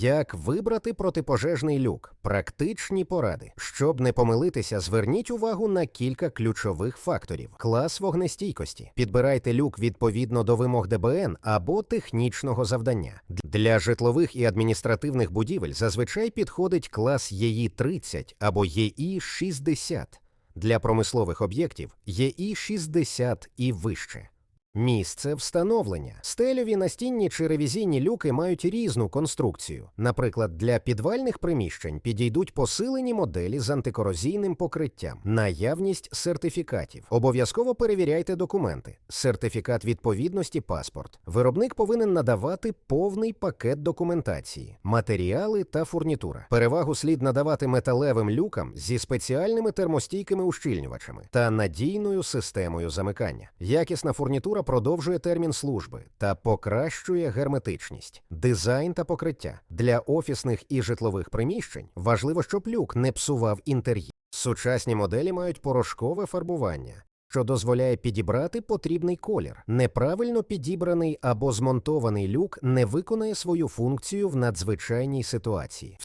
Як вибрати протипожежний люк? Практичні поради. Щоб не помилитися, зверніть увагу на кілька ключових факторів: клас вогнестійкості. Підбирайте люк відповідно до вимог ДБН або технічного завдання. Для житлових і адміністративних будівель зазвичай підходить клас ЄІ 30 або ЄІ 60. Для промислових об'єктів ЄІ 60 і вище. Місце встановлення. Стельові настінні чи ревізійні люки мають різну конструкцію. Наприклад, для підвальних приміщень підійдуть посилені моделі з антикорозійним покриттям, наявність сертифікатів. Обов'язково перевіряйте документи. Сертифікат відповідності паспорт. Виробник повинен надавати повний пакет документації, матеріали та фурнітура. Перевагу слід надавати металевим люкам зі спеціальними термостійкими ущільнювачами та надійною системою замикання. Якісна фурнітура продовжує термін служби та покращує герметичність, дизайн та покриття для офісних і житлових приміщень. Важливо, щоб люк не псував інтер'єр. Сучасні моделі мають порошкове фарбування. Що дозволяє підібрати потрібний колір. Неправильно підібраний або змонтований люк не виконає свою функцію в надзвичайній ситуації.